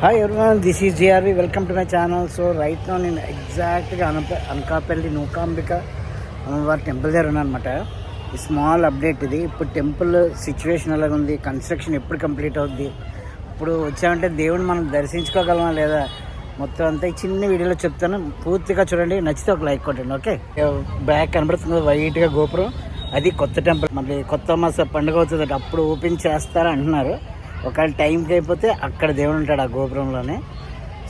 Hi everyone this is GRV welcome to my channel so right no నేను ఎగ్జాక్ట్గా అనప అనకాపల్లి నూకాంబిక అమ్మవారి temple దగ్గర ఉన్నానమాట ఈ స్మాల్ అప్డేట్ ఇది. ఇప్పుడు టెంపుల్ సిచ్యువేషన్ ఎలాగ ఉంది? కన్స్ట్రక్షన్ ఎప్పుడు కంప్లీట్ అవుద్ది? ఇప్పుడు వచ్చామంటే దేవుని మనం దర్శించుకోగలమా లేదా? మొత్తం అంతా ఈ చిన్న వీడియోలో చెప్తాను. పూర్తిగా చూడండి. నచ్చితే ఒక లైక్ కొట్టండి ఓకే బ్యాక్ కనబడుతుంది వైట్గా గోపురం. అది కొత్త టెంపుల్ మళ్ళీ కొత్త మాస పండుగ అవుతుంది అప్పుడు ఓపెన్ చేస్తారా అంటున్నారు. ఒకవేళ టైంకి అయిపోతే అక్కడ దేవుడు ఉంటాడు ఆ గోపురంలోనే.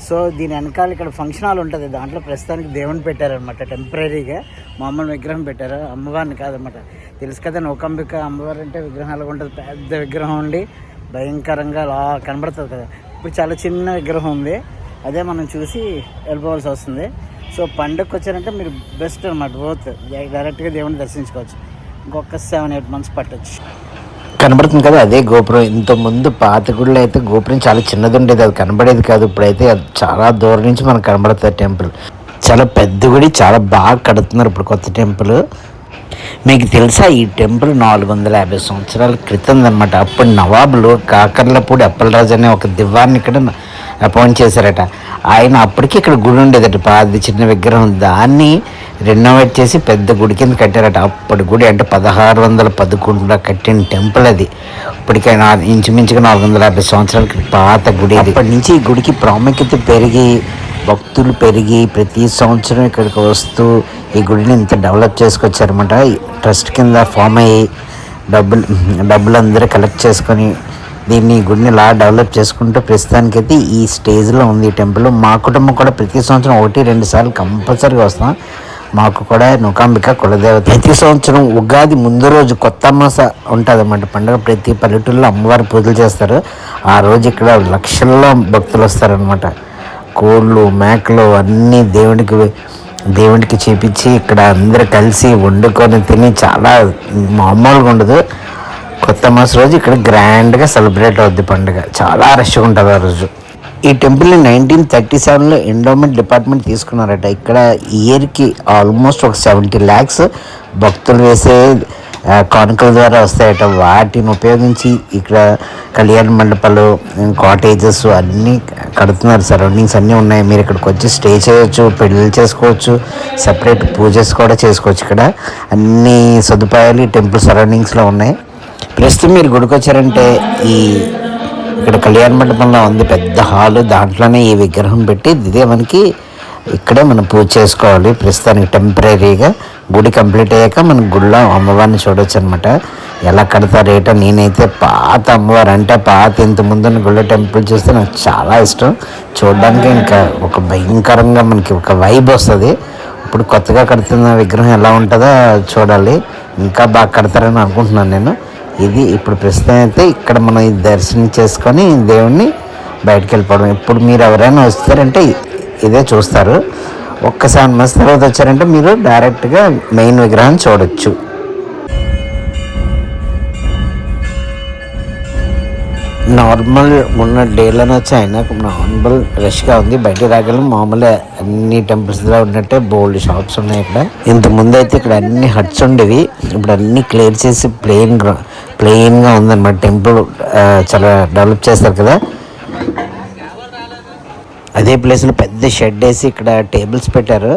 సో దీని వెనకాల ఇక్కడ ఫంక్షన్ హాల్ ఉంటుంది. దాంట్లో ప్రస్తుతానికి దేవుని పెట్టారనమాట టెంపరీగా మామూలు విగ్రహం పెట్టారు. అమ్మవారిని కాదనమాట తెలుసు కదా నౌకంబిక అమ్మవారు అంటే విగ్రహాలు ఉంటుంది. పెద్ద విగ్రహం ఉండి భయంకరంగా అలా కనబడుతుంది కదా. ఇప్పుడు చాలా చిన్న విగ్రహం ఉంది. అదే మనం చూసి వెళ్ళిపోవాల్సి వస్తుంది. సో పండుగకి వచ్చారంటే మీరు బెస్ట్ అనమాట బోత్ డైరెక్ట్గా దేవుని దర్శించుకోవచ్చు. ఇంకొక సెవెన్ ఎయిట్ మంత్స్ పట్టొచ్చు. కనబడుతుంది కదా అదే గోపురం. ఇంత ముందు పాత గుడిలో అయితే గోపురం చాలా చిన్నది ఉండేది అది కనబడేది కాదు. ఇప్పుడైతే అది చాలా దూరం నుంచి మనకు కనబడుతుంది టెంపుల్. చాలా పెద్ద గుడి చాలా బాగా కడుతున్నారు ఇప్పుడు కొత్త టెంపుల్. మీకు తెలుసా ఈ టెంపుల్ నాలుగు వందల యాభై సంవత్సరాల క్రితం అనమాట అప్పుడు నవాబులు కాకర్లపూడి అప్పలరాజు అనే ఒక దివాన్ని ఇక్కడ అపాయింట్ చేశారట. ఆయన అప్పటికి ఇక్కడ గుడి ఉండేదట పాది చిన్న విగ్రహం దాన్ని రెనోవేట్ చేసి పెద్ద గుడి కింద కట్టారట. అప్పటి గుడి అంటే పదహారు వందల పదకొండులో కట్టిన టెంపుల్ అది. ఇప్పటికే ఇంచుమించుగా నాలుగు వందల యాభై సంవత్సరాల పాత గుడి అప్పటి నుంచి ఈ గుడికి ప్రాముఖ్యత పెరిగి భక్తులు పెరిగి ప్రతి సంవత్సరం ఇక్కడికి వస్తూ ఈ గుడిని ఇంత డెవలప్ చేసుకొచ్చారన్నమాట. ఈ ట్రస్ట్ కింద ఫామ్ అయ్యి డబ్బులు డబ్బులు అందరూ కలెక్ట్ చేసుకొని దీన్ని గుడిని ఇలా డెవలప్ చేసుకుంటూ ప్రస్తుతానికైతే ఈ స్టేజ్లో ఉంది ఈ టెంపుల్. మా కుటుంబం కూడా ప్రతి సంవత్సరం ఒకటి రెండు సార్లు కంపల్సరీగా వస్తాం. మాకు కూడా నుకాంబిక కులదేవత. ప్రతి సంవత్సరం ఉగాది ముందు రోజు కొత్త అమాస ఉంటుంది అన్నమాట పండుగ ప్రతి పల్లెటూరులో అమ్మవారి పూజలు చేస్తారు. ఆ రోజు ఇక్కడ లక్షల్లో భక్తులు వస్తారనమాట కోళ్ళు మేకలు అన్నీ దేవుడికి దేవుడికి చేపించి ఇక్కడ అందరు కలిసి వండుకొని తిని చాలా మామూలుగా ఉండదు. కొత్త మాస రోజు ఇక్కడ గ్రాండ్గా సెలబ్రేట్ అవుద్ది పండుగ. చాలా రష్గా ఉంటుంది ఆ రోజు. ఈ టెంపుల్ని నైన్టీన్ థర్టీ సెవెన్లో ఎండోమెంట్ డిపార్ట్మెంట్ తీసుకున్నారట. ఇక్కడ ఇయర్కి ఆల్మోస్ట్ ఒక సెవెంటీ ల్యాక్స్ భక్తులు వేసే కానుకల ద్వారా వస్తాయట. వాటిని ఉపయోగించి ఇక్కడ కళ్యాణ మండపాలు కాటేజెస్ అన్నీ కడుతున్నారు. సరౌండింగ్స్ అన్నీ ఉన్నాయి. మీరు ఇక్కడికి వచ్చి స్టే చేయొచ్చు పెళ్ళిళ్ళు చేసుకోవచ్చు సపరేట్ పూజెస్ కూడా చేసుకోవచ్చు ఇక్కడ. అన్ని సదుపాయాలు ఈ టెంపుల్ సరౌండింగ్స్లో ఉన్నాయి. ప్రస్తుతం మీరు గుడికి వచ్చారంటే ఈ ఇక్కడ కళ్యాణ మండపంలో ఉంది పెద్ద హాలు. దాంట్లోనే ఈ విగ్రహం పెట్టి ఇదే మనకి ఇక్కడే మనం పూజ చేసుకోవాలి. ప్రస్తుతానికి టెంపరీగా గుడి కంప్లీట్ అయ్యాక మనం గుడిలో అమ్మవారిని చూడొచ్చు అనమాట ఎలా కడతారు ఏటో నేనైతే పాత అమ్మవారు అంటే పాత ఇంత ముందున్న గుళ్ళ టెంపుల్ చూస్తే నాకు చాలా ఇష్టం. చూడడానికి ఇంకా ఒక భయంకరంగా మనకి ఒక వైబ్ వస్తుంది. ఇప్పుడు కొత్తగా కడుతున్న విగ్రహం ఎలా ఉంటుందో చూడాలి. ఇంకా బాగా కడతారని అనుకుంటున్నాను నేను. ఇది ఇప్పుడు ప్రస్తుతం అయితే ఇక్కడ మనం ఈ దర్శనం చేసుకొని దేవుణ్ణి బయటకు వెళ్ళిపోవడం ఇప్పుడు మీరు ఎవరైనా వస్తారంటే ఇదే చూస్తారు. ఒక్క సెవెన్ మంత్స్ తర్వాత వచ్చారంటే మీరు డైరెక్ట్గా మెయిన్ విగ్రహం చూడొచ్చు. నార్మల్ ఉన్న డేలోనే వచ్చి అయినా నార్మల్ రష్గా ఉంది. బయట రాగలం. మామూలు అన్ని టెంపుల్స్లో ఉన్నట్టే బోల్డ్ షాప్స్ ఉన్నాయి ఇక్కడ. ఇంతకుముందు ముందు అయితే ఇక్కడ అన్ని హట్స్ ఉండేవి. ఇప్పుడు అన్ని క్లియర్ చేసి ప్లెయిన్ ప్లెయిన్గా ఉందన్నమాట. టెంపుల్ చాలా డెవలప్ చేస్తారు కదా. అదే ప్లేస్లో పెద్ద షెడ్ వేసి ఇక్కడ టేబుల్స్ పెట్టారు.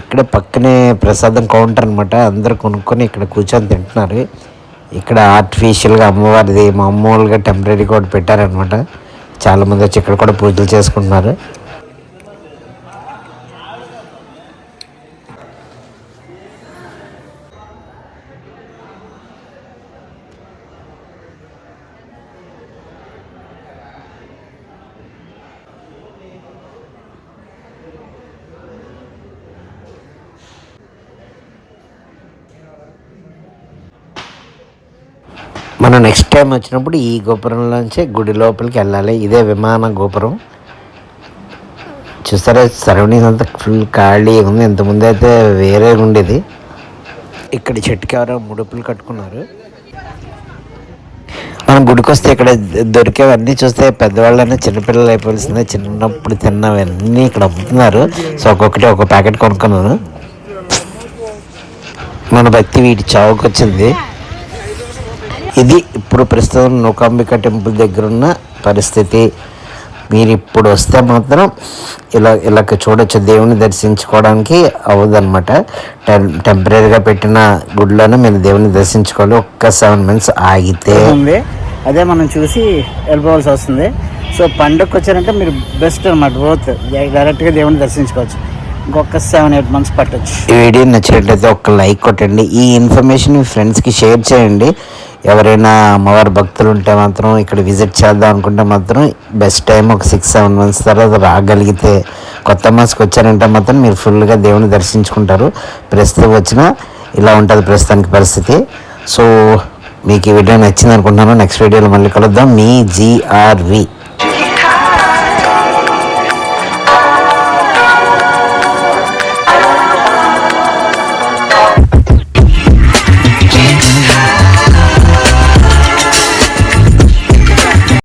ఇక్కడ పక్కనే ప్రసాదం కౌంటర్ అనమాట అందరు కొనుక్కొని ఇక్కడ కూర్చొని తింటున్నారు. ఇక్కడ ఆర్టిఫిషియల్గా అమ్మవారిది మామూలుగా టెంపరీ కూడా పెట్టారనమాట చాలామంది వచ్చి ఇక్కడ కూడా పూజలు చేసుకుంటున్నారు. మనం నెక్స్ట్ టైం వచ్చినప్పుడు ఈ గోపురంలోంచి గుడి లోపలికి వెళ్ళాలి. ఇదే విమాన గోపురం. చూస్తారా సరౌండింగ్స్ అంతా ఫుల్ ఖాళీ ఉంది. ఇంతకుముందు అయితే వేరే ఉండేది. ఇక్కడ చెట్టుకి ఎవరో ముడుపులు కట్టుకున్నారు. మనం గుడికి వస్తే ఇక్కడ దొరికేవన్నీ చూస్తే పెద్దవాళ్ళైనా చిన్నపిల్లలు అయిపోవలసిందే. చిన్నప్పుడు తిన్నవన్నీ ఇక్కడ అమ్ముతున్నారు. సో ఒక్కొక్కటి ఒక ప్యాకెట్ కొనుక్కున్నాను. మన భక్తి వీటి చావుకు వచ్చింది ఇది ఇప్పుడు ప్రస్తుతం నూకాంబిక టెంపుల్ దగ్గర ఉన్న పరిస్థితి. మీరు ఇప్పుడు వస్తే మాత్రం ఇలా ఇలా చూడొచ్చు. దేవుని దర్శించుకోవడానికి అవ్వదన్నమాట టెం టెంపరీగా పెట్టిన గుడిలోనే మీరు దేవుని దర్శించుకోవాలి. ఒక్క సెవెన్ మంత్స్ ఆగితే. ఉంది అదే మనం చూసి వెళ్ళిపోవాల్సి వస్తుంది. సో పండుగకి వచ్చారంటే మీరు బెస్ట్ అనమాట బోత్. డైరెక్ట్గా దేవుని దర్శించుకోవచ్చు. ఇంకొక సెవెన్ ఎయిట్ మంత్స్ పట్టొచ్చు. ఈ వీడియో నచ్చినట్లయితే ఒక లైక్ కొట్టండి. ఈ ఇన్ఫర్మేషన్ మీ ఫ్రెండ్స్కి షేర్ చేయండి. ఎవరైనా అమ్మవారి భక్తులు ఉంటే మాత్రం ఇక్కడ విజిట్ చేద్దాం అనుకుంటే మాత్రం బెస్ట్ టైం ఒక సిక్స్ సెవెన్ మంత్స్ తర్వాత రాగలిగితే కొత్త మాస్కి వచ్చారంటే మాత్రం మీరు ఫుల్గా దేవుని దర్శించుకుంటారు. ప్రస్తుతం వచ్చినా ఇలా ఉంటుంది ప్రస్తుతానికి పరిస్థితి. సో మీకు ఈ వీడియో నచ్చింది అనుకుంటున్నాను. నెక్స్ట్ వీడియోలో మళ్ళీ కలుద్దాం. మీ జీఆర్వి.